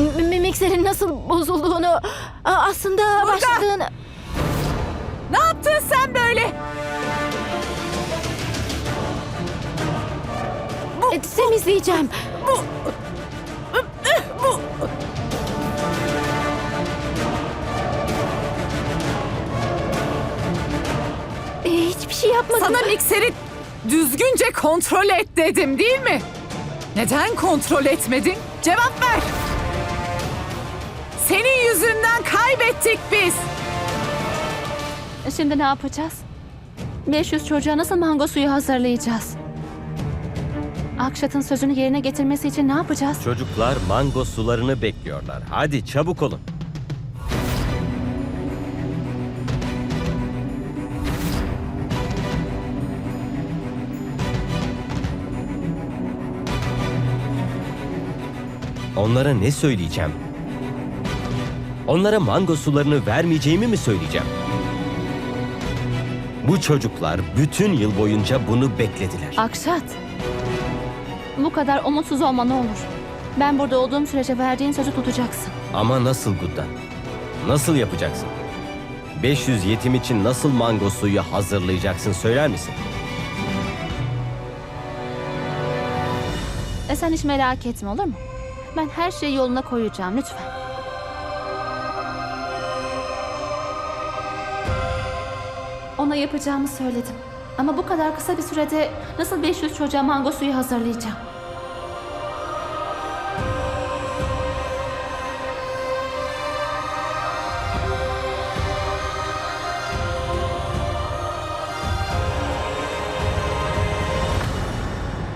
m- m- mikserin nasıl bozulduğunu, a- aslında başladığını... Ne yaptın sen böyle? E, temizleyeceğim. Bu... Bu... E, hiçbir şey yapmadım. Sana mikseri düzgünce kontrol et dedim değil mi? Neden kontrol etmedin? Cevap ver. Senin yüzünden kaybettik biz. Şimdi ne yapacağız? 500 çocuğa nasıl mango suyu hazırlayacağız? Akşat'ın sözünü yerine getirmesi için ne yapacağız? Çocuklar mango sularını bekliyorlar. Hadi çabuk olun. Onlara ne söyleyeceğim? Onlara mango sularını vermeyeceğimi mi söyleyeceğim? Bu çocuklar bütün yıl boyunca bunu beklediler. Akşat. Bu kadar umutsuz olma ne olur. Ben burada olduğum sürece verdiğin sözü tutacaksın. Ama nasıl Gudda? Nasıl yapacaksın? 500 yetim için nasıl mango suyu hazırlayacaksın söyler misin? E sen hiç merak etme olur mu? Ben her şeyi yoluna koyacağım lütfen. Ona yapacağımı söyledim. Ama bu kadar kısa bir sürede nasıl 500 çocuğa mango suyu hazırlayacağım?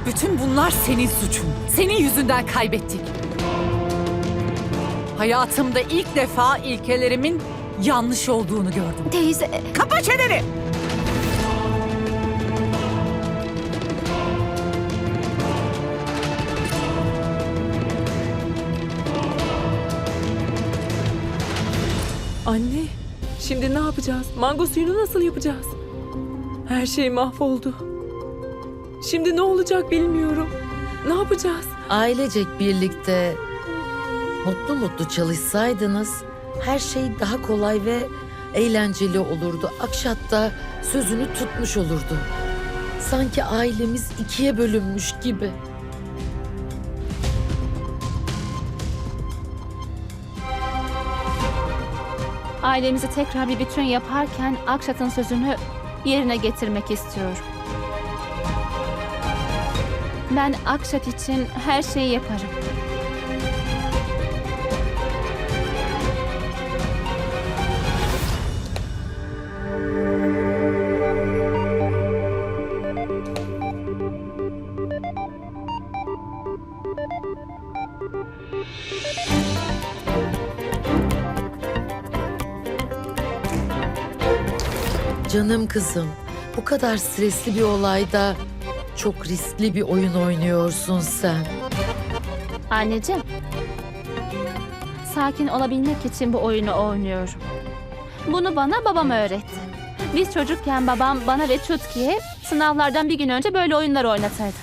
Bütün bunlar senin suçun. Senin yüzünden kaybettik. Hayatımda ilk defa ilkelerimin yanlış olduğunu gördüm. Teyze, Kapa çeneni! Anne, şimdi ne yapacağız? Mango suyunu nasıl yapacağız? Her şey mahvoldu. Şimdi ne olacak bilmiyorum. Ne yapacağız? Ailecek birlikte mutlu mutlu çalışsaydınız her şey daha kolay ve eğlenceli olurdu. Akşat da sözünü tutmuş olurdu. Sanki ailemiz ikiye bölünmüş gibi. Ailemizi tekrar bir bütün yaparken Akşat'ın sözünü yerine getirmek istiyorum. Ben Akşat için her şeyi yaparım. Canım kızım, bu kadar stresli bir olayda çok riskli bir oyun oynuyorsun sen. Anneciğim. Sakin olabilmek için bu oyunu oynuyorum. Bunu bana babam öğretti. Biz çocukken babam bana ve Çutki'ye sınavlardan bir gün önce böyle oyunlar oynatırdı.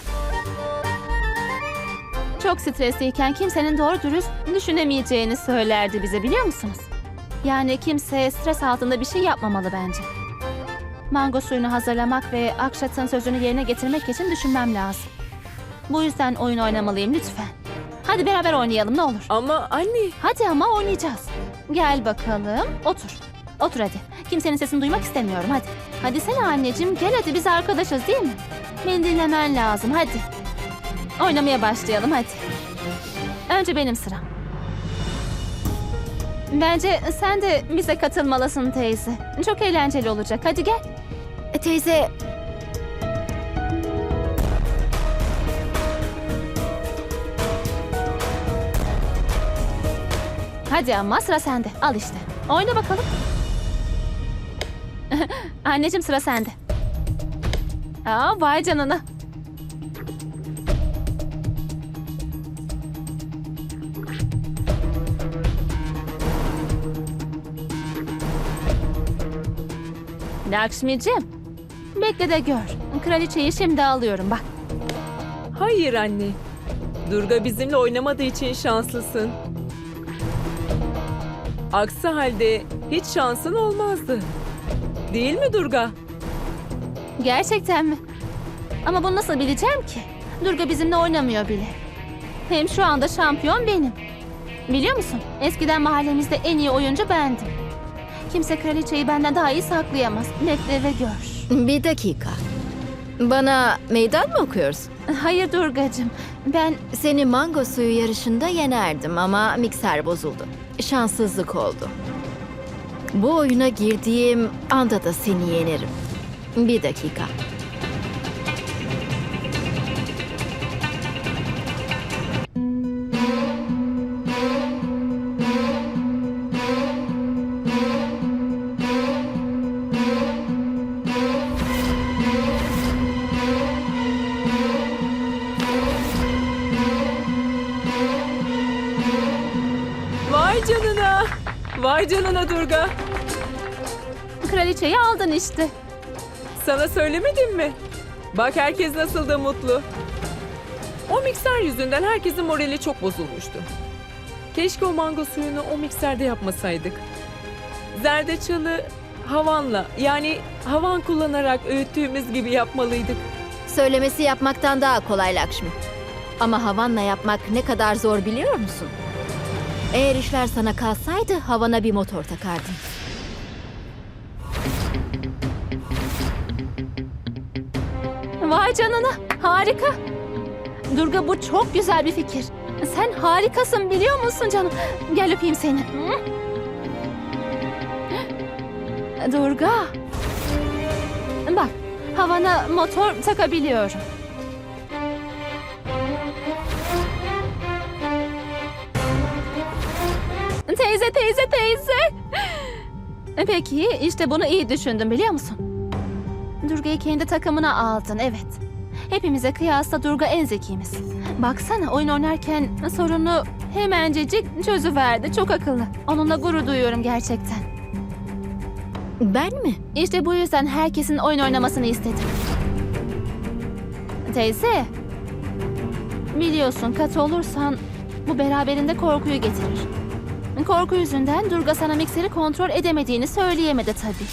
Çok stresliyken kimsenin doğru dürüst düşünemeyeceğini söylerdi bize biliyor musunuz? Yani kimse stres altında bir şey yapmamalı bence. Mango suyunu hazırlamak ve Akşat'ın sözünü yerine getirmek için düşünmem lazım. Bu yüzden oyun oynamalıyım lütfen. Hadi beraber oynayalım ne olur. Ama anne, Hadi ama oynayacağız. Gel bakalım. Otur. Otur hadi. Kimsenin sesini duymak istemiyorum hadi. Hadi sen anneciğim gel hadi biz arkadaşız değil mi? Beni dinlemen lazım hadi. Oynamaya başlayalım hadi. Önce benim sıram. Bence sen de bize katılmalısın teyze. Çok eğlenceli olacak. Hadi gel. E, teyze... Hadi ama sıra sende. Al işte. Oyna bakalım. Anneciğim sıra sende. Aa, vay canına. Lakşmi'cim. Bekle de gör. Kraliçeyi şimdi alıyorum bak. hayır anne. Durga bizimle oynamadığı için şanslısın. Aksi halde hiç şansın olmazdı. Değil mi Durga? Gerçekten mi? Ama bunu nasıl bileceğim ki? Durga bizimle oynamıyor bile. Hem şu anda şampiyon benim. Biliyor musun? Eskiden mahallemizde en iyi oyuncu bendim. Kimse kraliçeyi benden daha iyi saklayamaz. Bekle ve gör. Bir dakika. Bana meydan mı okuyorsun? Hayır Durgacığım. Ben Seni mango suyu yarışında yenerdim ama mikser bozuldu. Şanssızlık oldu. Bu oyuna girdiğim anda da seni yenerim. Bir dakika. Vay canına Durga. kraliçeyi aldın işte. Sana söylemedim mi? Bak herkes nasıl da mutlu. O mikser yüzünden herkesin morali çok bozulmuştu. Keşke o mango suyunu o mikserde yapmasaydık. Zerdeçalı havanla yani havan kullanarak öğüttüğümüz gibi yapmalıydık. Söylemesi yapmaktan daha kolay Lakşmi. Ama havanla yapmak ne kadar zor biliyor musun? Eğer işler sana kalsaydı havana bir motor takardın. Vay canına. Harika. Durga bu çok güzel bir fikir. Sen harikasın biliyor musun canım? Gel öpeyim seni. Durga. Bak havana motor takabiliyorum. Teyze teyze teyze. Peki işte bunu iyi düşündüm biliyor musun? Durga'yı kendi takımına aldın evet. Hepimize kıyasla Durga en zekimiz. Baksana oyun oynarken sorunu hemencecik çözüverdi. Çok akıllı. Onunla gurur duyuyorum gerçekten. Ben mi? İşte bu yüzden herkesin oyun oynamasını istedim. Teyze, biliyorsun katı olursan bu beraberinde korkuyu getirir. Korku yüzünden Durga sana mikseri kontrol edemediğini söyleyemedi tabii.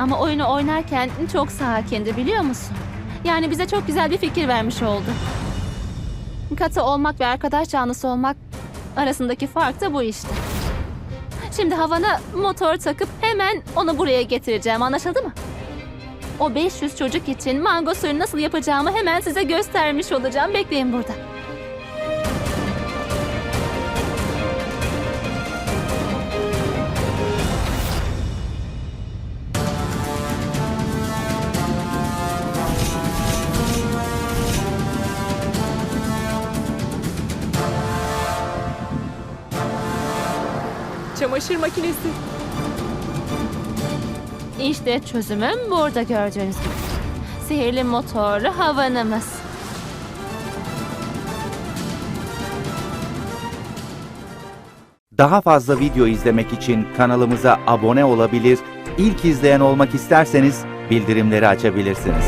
Ama oyunu oynarken çok sakindi biliyor musun? Yani bize çok güzel bir fikir vermiş oldu. Katı olmak ve arkadaş canlısı olmak arasındaki fark da bu işte. Şimdi havana motor takıp hemen onu buraya getireceğim anlaşıldı mı? O 500 çocuk için mango suyunu nasıl yapacağımı hemen size göstermiş olacağım. Bekleyin burada. Çamaşır makinesi. İşte çözümüm burada gördüğünüz gibi. Sihirli motorlu havanımız. Daha fazla video izlemek için kanalımıza abone olabilir, ilk izleyen olmak isterseniz bildirimleri açabilirsiniz.